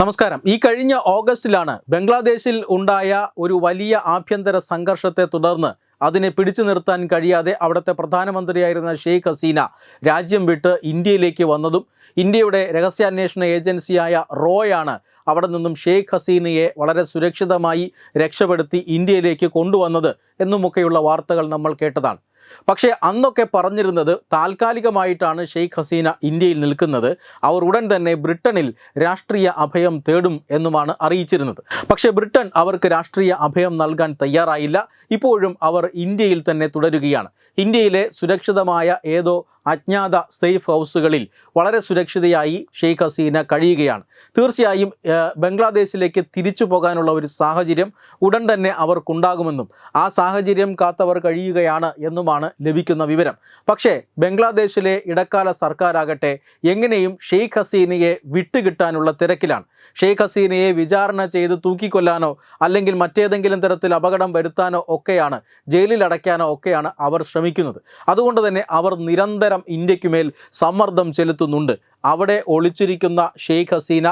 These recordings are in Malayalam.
നമസ്കാരം. ഈ കഴിഞ്ഞ ഓഗസ്റ്റിലാണ് ബംഗ്ലാദേശിൽ ഉണ്ടായ ഒരു വലിയ ആഭ്യന്തര സംഘർഷത്തെ തുടർന്ന് അതിനെ പിടിച്ചു നിർത്താൻ കഴിയാതെ അവിടുത്തെ പ്രധാനമന്ത്രിയായിരുന്ന ഷെയ്ഖ് ഹസീന രാജ്യം വിട്ട് ഇന്ത്യയിലേക്ക് വന്നതും ഇന്ത്യയുടെ രഹസ്യാന്വേഷണ ഏജൻസിയായ റോയാണ് അവിടെ നിന്നും ഷെയ്ഖ് ഹസീനയെ വളരെ സുരക്ഷിതമായി രക്ഷപ്പെടുത്തി ഇന്ത്യയിലേക്ക് കൊണ്ടുവന്നത് എന്നുമൊക്കെയുള്ള വാർത്തകൾ നമ്മൾ കേട്ടതാണ്. പക്ഷേ അന്നൊക്കെ പറഞ്ഞിരുന്നത് താൽക്കാലികമായിട്ടാണ് ഷെയ്ഖ് ഹസീന ഇന്ത്യയിൽ നിൽക്കുന്നത്. അവർ ഉടൻ തന്നെ ബ്രിട്ടനിൽ രാഷ്ട്രീയ അഭയം തേടും എന്നുമാണ് അറിയിച്ചിരുന്നത്. പക്ഷേ ബ്രിട്ടൻ അവർക്ക് രാഷ്ട്രീയ അഭയം നൽകാൻ തയ്യാറായില്ല. ഇപ്പോഴും അവർ ഇന്ത്യയിൽ തന്നെ തുടരുകയാണ്. ഇന്ത്യയിലെ സുരക്ഷിതമായ ഏതോ അജ്ഞാത സേഫ് ഹൗസുകളിൽ വളരെ സുരക്ഷിതയായി ഷെയ്ഖ് ഹസീന കഴിയുകയാണ്. തീർച്ചയായും ബംഗ്ലാദേശിലേക്ക് തിരിച്ചു പോകാനുള്ള ഒരു സാഹചര്യം ഉടൻ തന്നെ അവർക്കുണ്ടാകുമെന്നും ആ സാഹചര്യം കാത്തവർ കഴിയുകയാണ് എന്നുമാണ് ലഭിക്കുന്ന വിവരം. പക്ഷേ ബംഗ്ലാദേശിലെ ഇടക്കാല സർക്കാരാകട്ടെ എങ്ങനെയും ഷെയ്ഖ് ഹസീനയെ വിട്ടുകിട്ടാനുള്ള തിരക്കിലാണ്. ഷെയ്ഖ് ഹസീനയെ വിചാരണ ചെയ്ത് തൂക്കിക്കൊല്ലാനോ അല്ലെങ്കിൽ മറ്റേതെങ്കിലും തരത്തിൽ അപകടം വരുത്താനോ ഒക്കെയാണ് ജയിലിൽ അടയ്ക്കാനോ ഒക്കെയാണ് അവർ ശ്രമിക്കുന്നത്. അതുകൊണ്ട് തന്നെ അവർ നിരന്തരം ഇന്ത്യക്കുമേൽ സമ്മർദ്ദം ചെലുത്തുന്നുണ്ട്. അവിടെ ഒളിച്ചിരിക്കുന്ന ഷെയ്ഖ് ഹസീന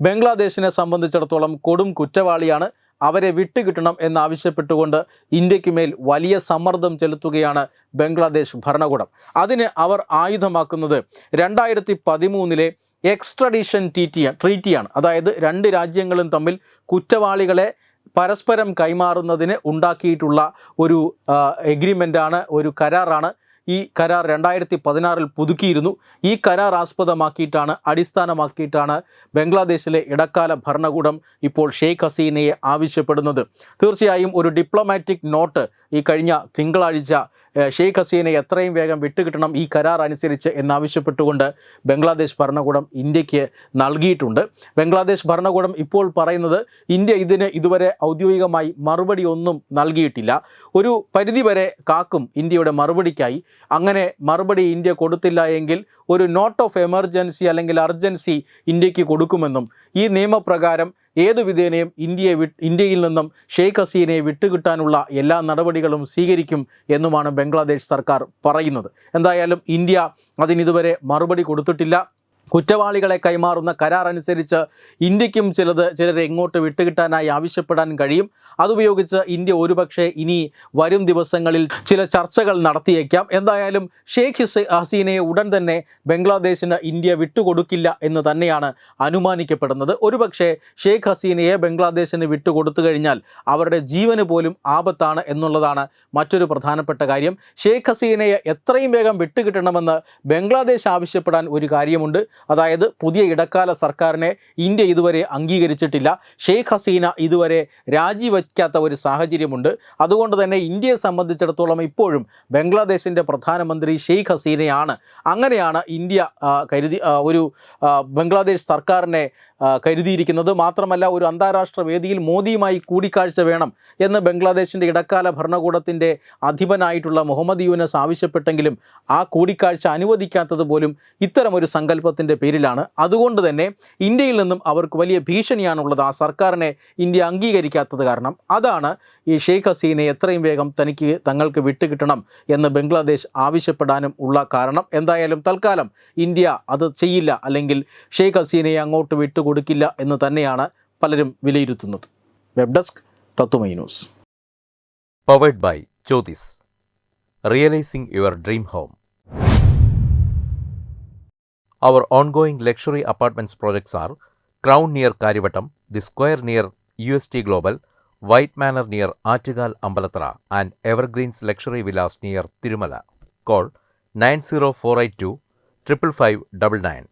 ബംഗ്ലാദേശിനെ സംബന്ധിച്ചിടത്തോളം കൊടും കുറ്റവാളിയാണ്. അവരെ വിട്ടുകിട്ടണം എന്നാവശ്യപ്പെട്ടുകൊണ്ട് ഇന്ത്യക്കുമേൽ വലിയ സമ്മർദ്ദം ചെലുത്തുകയാണ് ബംഗ്ലാദേശ് ഭരണകൂടം. അതിന് അവർ ആയുധമാക്കുന്നത് രണ്ടായിരത്തി പതിമൂന്നിലെ എക്സ്ട്രഡീഷൻ ട്രീറ്റി ട്രീറ്റിയാണ്. അതായത് രണ്ട് രാജ്യങ്ങളും തമ്മിൽ കുറ്റവാളികളെ പരസ്പരം കൈമാറുന്നതിന് ഉണ്ടാക്കിയിട്ടുള്ള ഒരു എഗ്രിമെന്റാണ് ഒരു കരാറാണ് ഈ കരാർ രണ്ടായിരത്തി പതിനാറിൽ പുതുക്കിയിരുന്നു. ഈ കരാർ ആസ്പദമാക്കിയിട്ടാണ് അടിസ്ഥാനമാക്കിയിട്ടാണ് ബംഗ്ലാദേശിലെ ഇടക്കാല ഭരണകൂടം ഇപ്പോൾ ഷെയ്ഖ് ഹസീനയെ ആവശ്യപ്പെടുന്നത്. തീർച്ചയായും ഒരു ഡിപ്ലോമാറ്റിക് നോട്ട് ഈ കഴിഞ്ഞ തിങ്കളാഴ്ച ഷെയ്ഖ് ഹസീനെ എത്രയും വേഗം വിട്ടുകിട്ടണം ഈ കരാർ അനുസരിച്ച് എന്നാവശ്യപ്പെട്ടുകൊണ്ട് ബംഗ്ലാദേശ് ഭരണകൂടം ഇന്ത്യയ്ക്ക് നൽകിയിട്ടുണ്ട്. ബംഗ്ലാദേശ് ഭരണകൂടം ഇപ്പോൾ പറയുന്നത് ഇന്ത്യ ഇതിന് ഇതുവരെ ഔദ്യോഗികമായി മറുപടി ഒന്നും നൽകിയിട്ടില്ല. ഒരു പരിധിവരെ കാക്കും ഇന്ത്യയുടെ മറുപടിക്കായി. അങ്ങനെ മറുപടി ഇന്ത്യ കൊടുത്തില്ല എങ്കിൽ ഒരു നോട്ട് ഓഫ് എമർജൻസി അല്ലെങ്കിൽ അർജൻസി ഇന്ത്യയ്ക്ക് കൊടുക്കുമെന്നും ഈ നിയമപ്രകാരം ഏതു വിധേനയും ഇന്ത്യയെ ഇന്ത്യയിൽ നിന്നും ഷെയ്ഖ് ഹസീനയെ വിട്ടുകിട്ടാനുള്ള എല്ലാ നടപടികളും സ്വീകരിക്കും എന്നുമാണ് ബംഗ്ലാദേശ് സർക്കാർ പറയുന്നത്. എന്തായാലും ഇന്ത്യ അതിനിതുവരെ മറുപടി കൊടുത്തിട്ടില്ല. കുറ്റവാളികളെ കൈമാറുന്ന കരാർ അനുസരിച്ച് ഇന്ത്യക്കും ചിലത് ചിലരെ എങ്ങോട്ട് വിട്ടുകിട്ടാനായി ആവശ്യപ്പെടാൻ കഴിയും. അതുപയോഗിച്ച് ഇന്ത്യ ഒരുപക്ഷെ ഇനി വരും ദിവസങ്ങളിൽ ചില ചർച്ചകൾ നടത്തിയേക്കാം. എന്തായാലും ഷെയ്ഖ് ഹിസ് ഹസീനയെ ഉടൻ തന്നെ ബംഗ്ലാദേശിന് ഇന്ത്യ വിട്ടുകൊടുക്കില്ല എന്ന് തന്നെയാണ് അനുമാനിക്കപ്പെടുന്നത്. ഒരുപക്ഷെ ഷെയ്ഖ് ഹസീനയെ ബംഗ്ലാദേശിന് വിട്ടുകൊടുത്തു കഴിഞ്ഞാൽ അവരുടെ ജീവന് പോലും ആപത്താണ് എന്നുള്ളതാണ് മറ്റൊരു പ്രധാനപ്പെട്ട കാര്യം. ഷെയ്ഖ് ഹസീനയെ എത്രയും വേഗം വിട്ടുകിട്ടണമെന്ന് ബംഗ്ലാദേശ് ആവശ്യപ്പെടാൻ ഒരു കാര്യമുണ്ട്. അതായത് പുതിയ ഇടക്കാല സർക്കാരിനെ ഇന്ത്യ ഇതുവരെ അംഗീകരിച്ചിട്ടില്ല. ഷെയ്ഖ് ഹസീന ഇതുവരെ രാജിവയ്ക്കാത്ത ഒരു സാഹചര്യമുണ്ട്. അതുകൊണ്ട് തന്നെ ഇന്ത്യയെ സംബന്ധിച്ചിടത്തോളം ഇപ്പോഴും ബംഗ്ലാദേശിന്റെ പ്രധാനമന്ത്രി ഷെയ്ഖ് ഹസീനയാണ്. അങ്ങനെയാണ് ഇന്ത്യ കരുതി ഒരു ബംഗ്ലാദേശ് സർക്കാരിനെ കരുതിയിരിക്കുന്നത്. മാത്രമല്ല ഒരു അന്താരാഷ്ട്ര വേദിയിൽ മോദിയുമായി കൂടിക്കാഴ്ച വേണം എന്ന് ബംഗ്ലാദേശിന്റെ ഇടക്കാല ഭരണകൂടത്തിന്റെ അധിപനായിട്ടുള്ള മുഹമ്മദ് യൂനസ് ആവശ്യപ്പെട്ടെങ്കിലും ആ കൂടിക്കാഴ്ച അനുവദിക്കാത്തത് പോലും ഇത്തരമൊരു സങ്കല്പത്തിന്റെ പേരിലാണ്. അതുകൊണ്ട് തന്നെ ഇന്ത്യയിൽ നിന്നും അവർക്ക് വലിയ ഭീഷണിയാണുള്ളത് ആ സർക്കാരിനെ ഇന്ത്യ അംഗീകരിക്കാത്തത് കാരണം. അതാണ് ഈ ഷെയ്ഖ് ഹസീനെ എത്രയും വേഗം തനിക്ക് തങ്ങൾക്ക് വിട്ടുകിട്ടണം എന്ന് ബംഗ്ലാദേശ് ആവശ്യപ്പെടാനും ഉള്ള കാരണം. എന്തായാലും തൽക്കാലം ഇന്ത്യ അത് ചെയ്യില്ല. അല്ലെങ്കിൽ ഷെയ്ഖ് ഹസീനയെ അങ്ങോട്ട് വിട്ടുകൊടുക്കില്ല എന്ന് തന്നെയാണ് പലരും വിലയിരുത്തുന്നത് വെബ് ഡെസ്ക് തത്തുമൈ news powered by Jyotis. Realizing your dream home. Our ongoing luxury apartments projects are Crown near Karivattam, The Square near UST Global, White Manor near Achigal Ambalatra, and Evergreens Luxury Villas near Tirumala. Call 90482 55599.